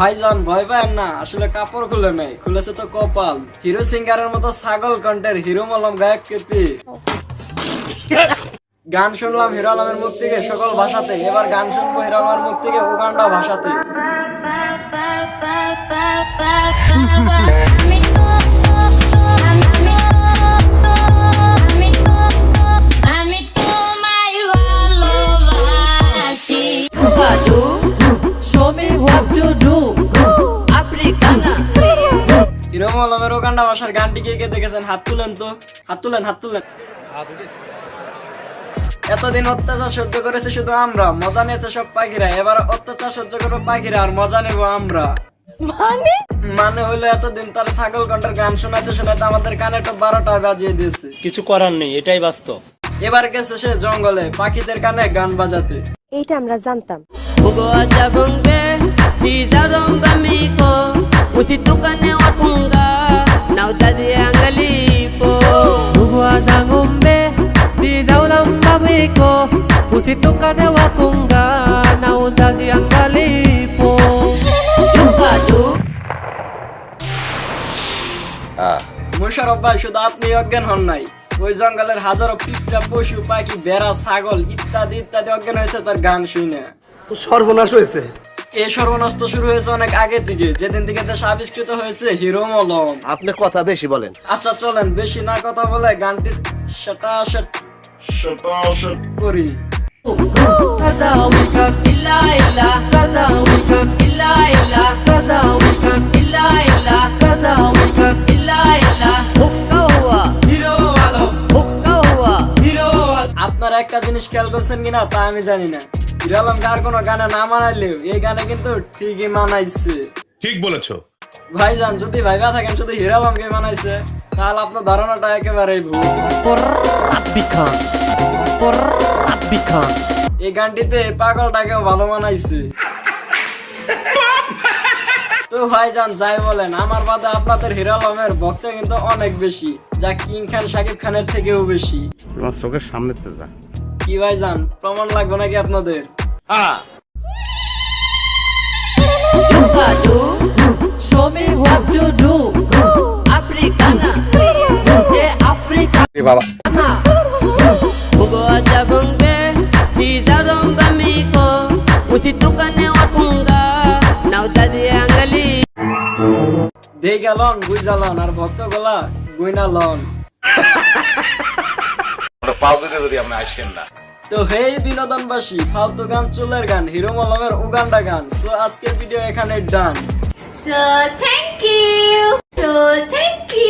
ভাইজান ভয় পায় না আসলে কাপড় খুলে নাই খুলেছে তো কপাল। হিরো সিঙ্গারের মতো ছাগল কণ্ঠের হিরো মলম গায়ক কেপি গান শুনলাম হিরো আলমের মুখ থেকে সকল ভাষাতে এবার গান শুনব হিরো আলমের মুখ থেকে উগান্ডা ভাষাতে। আমি Badu, ভাষার গানটি কে কে দেখেছেন? হাত তুলেন তো। হাত তুলেন হাত তুলেন। এতদিন অত্যাচার সহ্য করেছে শুধু আমরা। মজা নিয়েছে সব পাখিরা। এবার অত্যাচার সহ্য করব পাখিরা আর মজা নেব আমরা। মানে? মানে হইল এতদিন তার ছাগল কণ্ঠের গান শোনাতে শোনাতে আমাদের কানে তো বারোটা বাজিয়ে দিয়েছে। কিছু করার নেই এটাই বাস্তব। এবার গেছে সে জঙ্গলে পাখিদের কানে গান বাজাতে। এইটা আমরা জানতাম। Bugoa jabonge, sida romba miko, usitukane wakunga, na utadi angalipo. Buguwa ng'ombe si daulamba mwiko usitukane wakunga na uzazi angalipo Jukaju, ভাই শুধু আপনি অজ্ঞান হন নাই ওই জঙ্গলের হাজারো পিঁপড়া পশু পাখি বেড়া ছাগল ইত্যাদি ইত্যাদি অজ্ঞান হয়েছে তার গান শুনে সর্বনাশ হয়েছে এই সর্বনষ্ট শুরু হয়েছে অনেক আগে থেকে যেদিন থেকে দেশ আবিষ্কৃত হয়েছে হিরো মলম। আপনি কথা বেশি বলেন। আচ্ছা চলেন বেশি না কথা বলে গানটির সেটা সেট করি. আপনারা একটা জিনিস খেয়াল করছেন কিনা তা আমি জানি না। কার কোনো গানে না মানাইলেও এই গানে কিন্তু ঠিকই মানাইছে। ঠিক বলেছ। ভাইজান যদি ভাইবা থাকেন শুধু মানাইছে তাহলে আপনার ধারণাটা একেবারেই ভুল। এই গানটিতে পাগলটাকেও ভালো মানাইছে। তো ভাইজান যাই বলেন আমার বাদে আপনাদের হিরো আলমের ভক্ত কিন্তু অনেক বেশি যা কিং খান শাকিব খানের থেকেও বেশি। তোমার চোখের সামনে তো যা। কি ভাই জান প্রমাণ লাগবে নাকি আপনাদের? দেখ গেল গুই জালন আর ভক্ত গলা গুইনা লন। পাউদুকে যদি আপনি আসেন না। তো হে বিনোদনবাসী ফালতু গান চুলের গান হিরো মালামের উগান্ডা গান। সো আজকের ভিডিও এখানে done so thank you so thank you